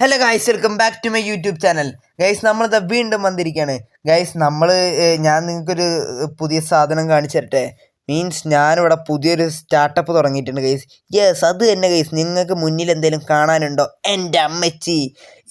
Hello guys welcome back to my YouTube channel guys നമ്മളിത് വീണ്ടും വന്നിരിക്കുകയാണ് ഗൈസ് നമ്മൾ ഞാൻ നിങ്ങൾക്കൊരു പുതിയ സാധനം കാണിച്ചു തരട്ടെ മീൻസ് ഞാനിവിടെ പുതിയൊരു സ്റ്റാർട്ടപ്പ് തുടങ്ങിയിട്ടുണ്ട് ഗൈസ് യെസ് അത് തന്നെ ഗൈസ് നിങ്ങൾക്ക് മുന്നിൽ എന്തെങ്കിലും കാണാനുണ്ടോ? എന്റെ അമ്മച്ചി.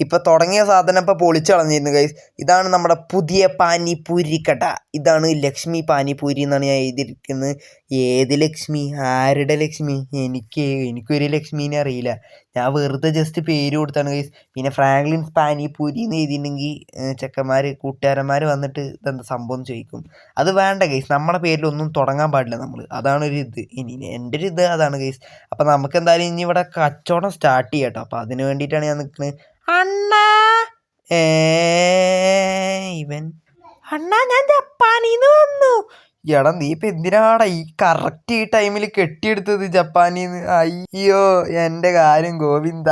ഇപ്പോൾ തുടങ്ങിയ സാധനം ഇപ്പോൾ പൊളിച്ചു കളഞ്ഞിരുന്നു ഗൈസ് ഇതാണ് നമ്മുടെ പുതിയ പാനിപൂരി കട. ഇതാണ് ലക്ഷ്മി പാനിപൂരി എന്നാണ് ഞാൻ എഴുതിയിരിക്കുന്നത്. ഏത് ലക്ഷ്മി? ആരുടെ ലക്ഷ്മി? എനിക്ക് എനിക്കൊരു ലക്ഷ്മീനെ അറിയില്ല. ഞാൻ വെറുതെ ജസ്റ്റ് പേര് കൊടുത്താണ് ഗൈസ് പിന്നെ ഫ്രാങ്ക്ലിൻ പാനിപൂരി എന്ന് എഴുതിയിട്ടുണ്ടെങ്കിൽ ചെക്കന്മാർ കൂട്ടുകാരന്മാർ വന്നിട്ട് ഇതെന്താ സംഭവം ചോദിക്കും. അത് വേണ്ട ഗൈസ് നമ്മുടെ പേരിൽ ഒന്നും തുടങ്ങാൻ പാടില്ല നമ്മൾ അതാണ് ഒരു ഇത്. ഇനി എന്റെ ഒരു ഇത് അതാണ് ഗൈസ് അപ്പോൾ നമുക്ക് എന്തായാലും ഇനി ഇവിടെ കച്ചവടം സ്റ്റാർട്ട് ചെയ്യാം അപ്പം അതിന് വേണ്ടിയിട്ടാണ് ഞാൻ നിൽക്കുന്നത് അണ്ണാ! ഏ ഇവൻ. അണ്ണാ ഞാൻ ജപ്പാനിന്ന് വന്നു. എടാ നീ ഇപ്പൊ എന്തിനാടാ ഈ കറക്റ്റ് ഈ ടൈമിൽ കെട്ടിയെടുത്തത് ജപ്പാനിൽ നിന്ന് അയ്യോ എന്റെ കാര്യം ഗോവിന്ദ.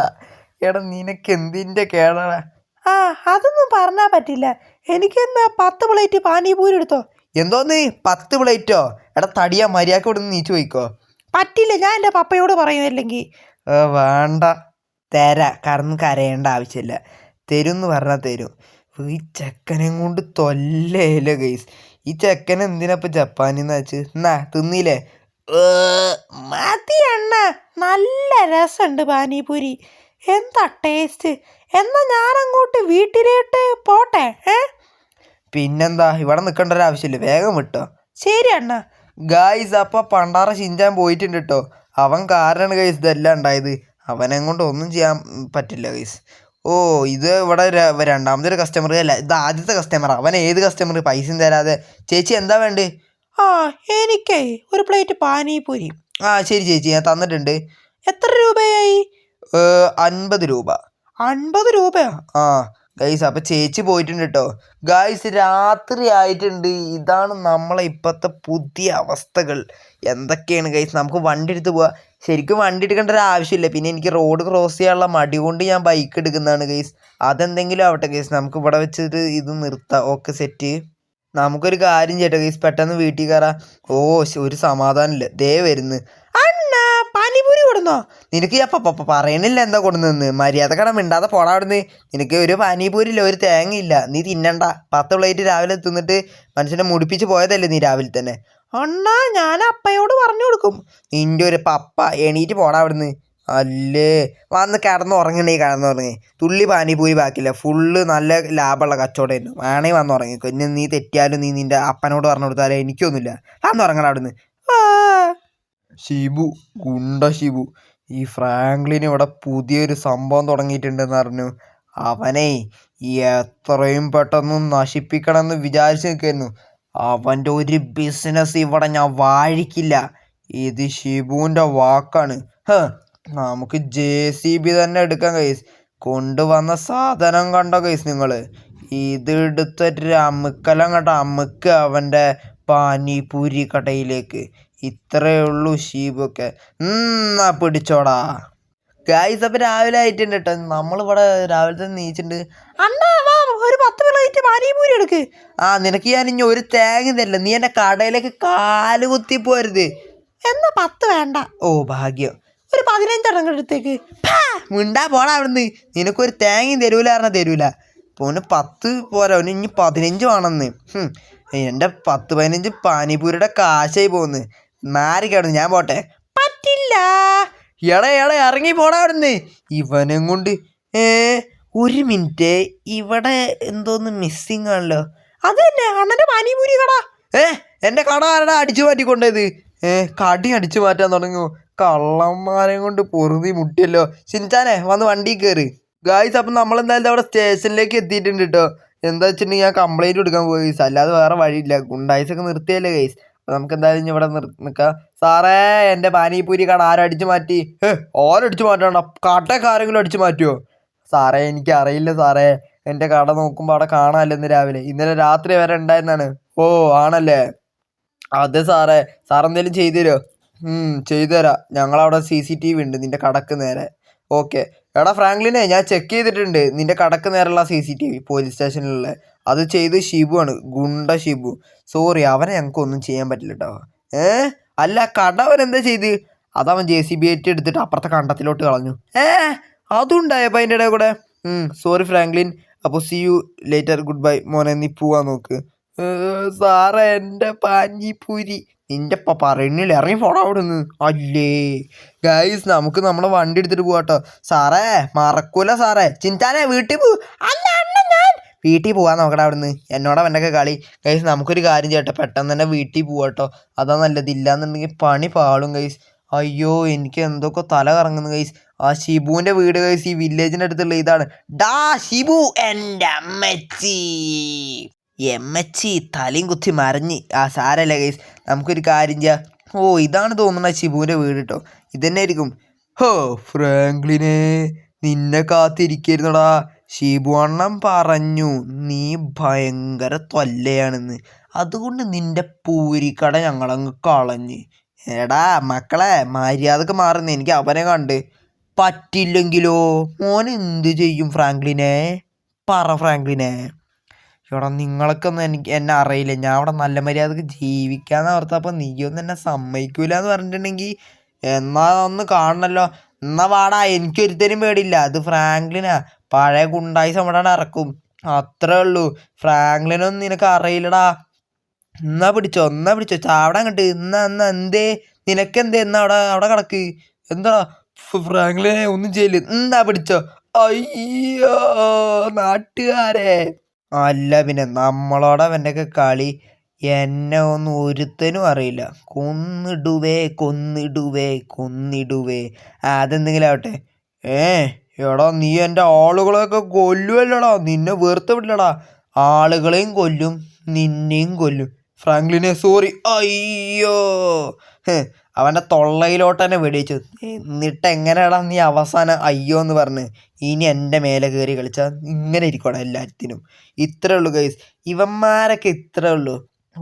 എടാ നിനക്ക് എന്തിന്റെ കേടാടാ? ആ അതൊന്നും പറഞ്ഞാൽ പറ്റില്ല. എനിക്കെന്നാ പത്ത് പ്ലേറ്റ് പാനിപൂരി എടുത്തോ? എന്തോന്ന്? പത്ത് പ്ലേറ്റോ? എടാ തടിയാ മര്യാദയ്ക്ക് ഇവിടെ നീച്ചു പോയിക്കോ. പറ്റില്ല ഞാൻ എന്റെ പപ്പയോട് പറയുമല്ലെങ്കിൽ വേണ്ട. തരാ കാരണം കരയേണ്ട ആവശ്യമില്ല. തരും എന്ന് പറഞ്ഞാൽ തരും. ഈ ചെക്കനെ കൊണ്ട് തൊല്ലയില്ല ഗൈസ് ഈ ചെക്കൻ എന്തിനാ ഇപ്പൊ ജപ്പാനിൽ നിന്ന് വെച്ച് എന്നാ തിന്നില്ലേ മതി അണ്ണ. നല്ല രസമുണ്ട് പാനിപൂരി. എന്താ ടേസ്റ്റ്? എന്നാ ഞാൻ അങ്ങോട്ട് വീട്ടിലോട്ട് പോട്ടെ ഏ? പിന്നെന്താ ഇവിടെ നിൽക്കേണ്ട ഒരു ആവശ്യമില്ല വേഗം വിട്ടോ. ശരി അണ്ണ. ഗായ്സ് അപ്പൊ പണ്ടാറ ചിഞ്ചാൻ പോയിട്ടുണ്ട് കേട്ടോ അവൻ കാരണമാണ് ഗൈസ് ഇതെല്ലാം ഉണ്ടായത്. അവനെ കൊണ്ട് ഒന്നും ചെയ്യാൻ പറ്റില്ല ഗൈസ് ഓ ഇത് ഇവിടെ രണ്ടാമത്തെ ഒരു കസ്റ്റമർ അല്ല? ഇത് ആദ്യത്തെ കസ്റ്റമർ അവൻ ഏത് കസ്റ്റമർ പൈസയും തരാതെ. ചേച്ചി എന്താ വേണ്ടത് ആ എനിക്കേ ഒരു പ്ലേറ്റ് പാനിപൂരി ആ ശരി ചേച്ചി ഞാൻ തന്നിട്ടുണ്ട്. എത്ര രൂപയായി? അൻപത് രൂപ. അൻപത് രൂപയാ? ആ. ഗൈസ് അപ്പൊ ചേച്ചി പോയിട്ടുണ്ട് കേട്ടോ ഗൈസ് രാത്രി ആയിട്ടുണ്ട്. ഇതാണ് നമ്മളെ ഇപ്പോഴത്തെ പുതിയ അവസ്ഥകൾ. എന്തൊക്കെയാണ് ഗൈസ് നമുക്ക് വണ്ടി എടുത്ത് പോവാ. ശരിക്കും വണ്ടി എടുക്കേണ്ട ഒരു ആവശ്യമില്ല. പിന്നെ എനിക്ക് റോഡ് ക്രോസ് ചെയ്യാനുള്ള മടി കൊണ്ട് ഞാൻ ബൈക്ക് എടുക്കുന്നതാണ് ഗൈസ് അതെന്തെങ്കിലും ആവട്ടെ ഗൈസ് നമുക്ക് ഇവിടെ വെച്ചിട്ട് ഇത് നിർത്താം. ഓക്കെ സെറ്റ് നമുക്കൊരു കാര്യം ചെയ്യട്ടെ ഗൈസ് പെട്ടെന്ന് വീട്ടിൽ കയറാം. ഓ ഒരു സമാധാനമില്ല. ദേ വരുന്നു. കൊടുന്നോ നിനക്ക് അപ്പം പറയണില്ല എന്താ കൊണ്ടുവന്നെന്ന് മര്യാദ കട മിണ്ടാതെ പോടാ അവിടുന്ന്. നിനക്ക് ഒരു പാനിപൂരി ഇല്ല ഒരു തേങ്ങയില്ല. നീ തിന്നണ്ട. പത്ത് പ്ലേറ്റ് രാവിലെ തിന്നിട്ട് മനുഷ്യനെ മുടിപ്പിച്ച് പോയതല്ലേ നീ രാവിലെ തന്നെ. അണ്ണാ ഞാൻ അപ്പയോട് പറഞ്ഞു കൊടുക്കും. നിന്റെ ഒരു പപ്പ എണീറ്റ് പോടാ അവിടുന്ന്. അല്ലേ? വന്ന് കിടന്ന് ഉറങ്ങണേ കിടന്ന് ഉറങ്ങി. തുള്ളി പാനിപൂരി ബാക്കില്ല ഫുള്ള് നല്ല ലാഭമുള്ള കച്ചവടമായിരുന്നു. വേണേ വന്ന് ഉറങ്ങിക്കോ ഇനി നീ തെറ്റിയാലും നീ നിന്റെ അപ്പനോട് പറഞ്ഞു കൊടുത്താലേ എനിക്കൊന്നുമില്ല. വന്ന് ഉറങ്ങണം അവിടുന്ന്. ഷിബു ഗുണ്ട ഷിബു. ഈ ഫ്രാങ്ക്ലിൻ ഇവിടെ പുതിയൊരു സംഭവം തുടങ്ങിയിട്ടുണ്ടെന്ന് പറഞ്ഞു അവനെ എത്രയും പെട്ടെന്ന് നശിപ്പിക്കണമെന്ന് വിചാരിച്ച് നിൽക്കായിരുന്നു അവന്റെ ഒരു ബിസിനസ് ഇവിടെ ഞാൻ വാഴിക്കില്ല. ഇത് ഷിബുവിന്റെ വാക്കാണ്. നമുക്ക് ജെ സി ബി തന്നെ എടുക്കാം കൈസ് കൊണ്ടുവന്ന സാധനം കണ്ടോ കൈസ് നിങ്ങൾ ഇത് എടുത്തിട്ട് അമ്മക്കെല്ലാം കണ്ടോ അമുക്ക് അവന്റെ പാനിപൂരി കടയിലേക്ക്. ഇത്രയേ ഉള്ളൂ ഷീബൊക്കെ എന്നാ പിടിച്ചോടാ. ഗായ്സ് അപ്പൊ രാവിലെ ആയിട്ടുണ്ട് കേട്ടോ നമ്മളിവിടെ രാവിലെ തന്നെ നീച്ചിട്ടുണ്ട് അണ്ണാ വാ ഒരു പത്ത് പ്ലേറ്റ് പാനിപൂരി എടുക്ക്. ആ നിനക്ക് ഞാൻ ഇനി ഒരു തേങ്ങ തരില്ല. നീ എന്റെ കടയിലേക്ക് കാൽ കുത്തി പോരുത്. എന്നാ പത്ത് വേണ്ട. ഓ ഭാഗ്യം. ഒരു പതിനഞ്ചെണ്ണം എടുത്തേക്ക്. മിണ്ടാ പോടാ അവിടുന്ന്. നിനക്കൊരു തേങ്ങയും തരൂല പറഞ്ഞാൽ തരൂല. പോന് പത്ത് പോരാ. ഇനി പതിനഞ്ച് വേണമെന്ന് എന്റെ പത്ത് പതിനഞ്ച് പാനിപൂരിയുടെ കാശായി പോകുന്നു മാറിക്കാടുന്നു ഞാൻ പോട്ടെ. പറ്റില്ല. എട എട ഇറങ്ങി പോടാ അവിടുന്ന്. ഇവനും കൊണ്ട് ഏ ഒരു മിനിറ്റ് ഇവിടെ എന്തോന്ന് മിസ്സിങ് ആണല്ലോ. അത് തന്നെ അണ്ണന്റെ പാനിപൂരി കട ഏ എന്റെ കട ആരടാ അടിച്ചു മാറ്റി കൊണ്ടത് ഏ കടി അടിച്ചു മാറ്റാൻ തുടങ്ങുമോ? കള്ളന്മാരെ കൊണ്ട് പൊറുതി മുട്ടിയല്ലോ. ചിന്താനെ വന്ന് വണ്ടി കയറി ഗായ്സ് അപ്പം നമ്മളെന്തായാലും അവിടെ സ്റ്റേഷനിലേക്ക് എത്തിയിട്ടുണ്ട് കേട്ടോ എന്താ വെച്ചിട്ടുണ്ടെങ്കിൽ ഞാൻ കംപ്ലൈന്റ് കൊടുക്കാൻ പോയി ഗൈസ് അല്ലാതെ വേറെ വഴിയില്ല. ഗുണ്ടായ്സൊക്കെ നിർത്തിയല്ലേ ഗൈസ് നമുക്ക് എന്തായാലും ഇനി ഇവിടെ നിർ നിൽക്കാം. സാറേ എന്റെ പാനിപൂരി കട ആരടിച്ചു മാറ്റി? ഏ ഓരടിച്ചു മാറ്റണം. കടയൊക്കെ ആരെങ്കിലും അടിച്ചു മാറ്റുമോ സാറേ എനിക്ക് അറിയില്ല സാറേ. എന്റെ കട നോക്കുമ്പോൾ അവിടെ കാണാമല്ലോ ഇന്ന് രാവിലെ. ഇന്നലെ രാത്രി വരെ ഉണ്ടായിരുന്നാണ്. ഓ ആണല്ലേ? അതെ സാറേ. സാർ എന്തേലും ചെയ്തു തരുമോ? ചെയ്തു തരാം. ഞങ്ങളവിടെ സി സി ടി വി ഉണ്ട് നിന്റെ കടക്ക് നേരെ. ഓക്കെ. എടാ ഫ്രാങ്ക്ലിനെ ഞാൻ ചെക്ക് ചെയ്തിട്ടുണ്ട്. നിന്റെ കടക്ക് നേരെയുള്ള C C T V police സ്റ്റേഷനിലുള്ള. അത് ചെയ്ത് ഷിബു ആണ് ഗുണ്ട ഷിബു. സോറി അവനെ ഞങ്ങൾക്ക് ഒന്നും ചെയ്യാൻ പറ്റില്ല കേട്ടോ ഏ? അല്ല കട അവൻ എന്താ ചെയ്ത്? അതവൻ ജെ സി ബി ആയിട്ട് എടുത്തിട്ട് അപ്പുറത്തെ കണ്ടത്തിലോട്ട് കളഞ്ഞു. ഏ? അതും ഉണ്ടായപ്പോൾ അതിന്റെ ഇടയിൽ കൂടെ. സോറി ഫ്രാങ്ക്ലിൻ അപ്പോൾ see you later goodbye മോനെ നീ പോവാൻ നോക്ക്. സാറേ എന്റെ പാഞ്ഞിപ്പൂരി. നിന്റെ അപ്പ പറയുന്നില്ല ഇറങ്ങി പോടാ അവിടെ നിന്ന് അല്ലേ? ഗൈസ് നമുക്ക് നമ്മളെ വണ്ടി എടുത്തിട്ട് പോവാട്ടോ. സാറേ മറക്കൂല സാറേ. ചിന്താനെ വീട്ടിൽ പോ. അല്ല വീട്ടിൽ പോകാൻ നോക്കടാ അവിടുന്ന്. എന്നോട് അവന്റെയൊക്കെ കളി. ഗൈസ് നമുക്കൊരു കാര്യം ചെയ്യട്ടെ. പെട്ടെന്ന് തന്നെ വീട്ടിൽ പോകട്ടോ അതാ നല്ലത് ഇല്ലാന്നുണ്ടെങ്കിൽ പണി പാളും ഗൈസ് അയ്യോ എനിക്ക് എന്തൊക്കെ തല കറങ്ങുന്നു ഗൈസ് ആ ഷിബുവിന്റെ വീട് ഗൈസ് ഈ വില്ലേജിന്റെ അടുത്തുള്ള ഇതാണ്. ഡാ ഷിബു എന്റെ അമ്മച്ചി. എമ്മച്ചി തലയും കുത്തി മറിഞ്ഞ് ആ സാരല്ല ഗൈസ് നമുക്കൊരു കാര്യം ചെയ്യാം. ഓ ഇതാണ് തോന്നുന്നത് ഷിബുവിന്റെ വീട് കേട്ടോ ഇതന്നെ ആയിരിക്കും. ഹോ ഫ്രാങ്ക്ലിനെ നിന്നെ കാത്തിരിക്കായിരുന്നടാ. ഷിബു പറഞ്ഞു നീ ഭയങ്കര തൊല്ലയാണെന്ന്. അതുകൊണ്ട് നിന്റെ പൂരിക്കട ഞങ്ങളങ്ങ് കളഞ്ഞ്. എടാ മക്കളെ മര്യാദയ്ക്ക് മാറുന്നു. എനിക്ക് അവനെ കണ്ട് പറ്റില്ലെങ്കിലോ? മോൻ എന്ത് ചെയ്യും ഫ്രാങ്ക്ലിനെ? പറ ഫ്രാങ്ക്ലിനെ. എടാ നിങ്ങളൊക്കെ ഒന്നും എനിക്ക് എന്നെ അറിയില്ല. ഞാൻ അവിടെ നല്ല മര്യാദയ്ക്ക് ജീവിക്കാന്ന് ഓർത്തപ്പോൾ നീയൊന്നും എന്നെ സമ്മതിക്കൂല എന്ന് പറഞ്ഞിട്ടുണ്ടെങ്കിൽ എന്നാ ഒന്ന് കാണണല്ലോ. എന്നാ വാടാ എനിക്കൊരുത്തരും പേടിയില്ല. അത് ഫ്രാങ്ക്ലിനാ. പഴയ ഗുണ്ടായി സമടാണ് ഇറക്കും അത്രേ ഉള്ളൂ. ഫ്രാങ്ക്ലിനൊന്നും നിനക്ക് അറിയില്ലടാ. എന്നാ പിടിച്ചോ എന്നാ പിടിച്ചോ. ചാവടാ അങ്ങോട്ട് എന്നാ എന്നാ എന്തേ? നിനക്കെന്തേ? എന്നാ അവിടെ അവിടെ കിടക്ക്. എന്താ? ഫ്രാങ്ക്ലിനെ ഒന്നും ചെയ്യില്ല. എന്താ പിടിച്ചോ. അയ്യോ നാട്ടുകാരെ. അല്ല പിന്നെ നമ്മളോട് അവന്റെയൊക്കെ കളി. എന്നെ ഒന്നും ഒരുത്തനും അറിയില്ല. കൊന്നിടുവേ കൊന്നിടുവേ കൊന്നിടുവേ. അതെന്തെങ്കിലും ആവട്ടെ. ഏ? എടാ നീ എന്റെ ആളുകളെയൊക്കെ കൊല്ലുമല്ലോടാ നിന്നെ വെറുതെ വിടില്ലടാ ആളുകളെയും കൊല്ലും നിന്നെയും കൊല്ലും. ഫ്രാങ്ക്ലിനെ സോറി. അയ്യോ. അവന്റെ തൊള്ളയിലോട്ട് തന്നെ വെടിവെച്ചു. എന്നിട്ട് എങ്ങനെയാടാ നീ അവസാനം അയ്യോ എന്ന് പറഞ്ഞ് ഇനി എന്റെ മേലെ കയറി കളിച്ചാൽ ഇങ്ങനെ ഇരിക്കണം എല്ലാത്തിനും. ഇത്രേ ഉള്ളൂ ഗൈസ് ഇവന്മാരൊക്കെ ഇത്രേ ഉള്ളൂ.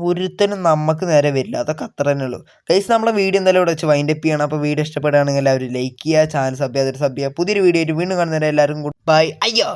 ഒരുത്തനും നമുക്ക് നേരെ വരില്ല. അതൊക്കെ അത്ര തന്നെ ഉള്ളൂ. ഗൈസ് നമ്മളെ വീഡിയോ എന്തായാലും ഇവിടെ വെച്ച് വൈൻഡപ്പ് ചെയ്യണം. അപ്പോൾ വീഡിയോ ഇഷ്ടപ്പെടുകയാണെങ്കിൽ എല്ലാവരും ലൈക്ക് ചെയ്യുക ചാനൽ സബ് ചെയ്യാതെ സബ് ചെയ്യുക പുതിയൊരു വീഡിയോ ആയിട്ട് വീണ്ടും കാണുന്നവരെ എല്ലാവരും ഗുഡ് ബൈ അയ്യോ!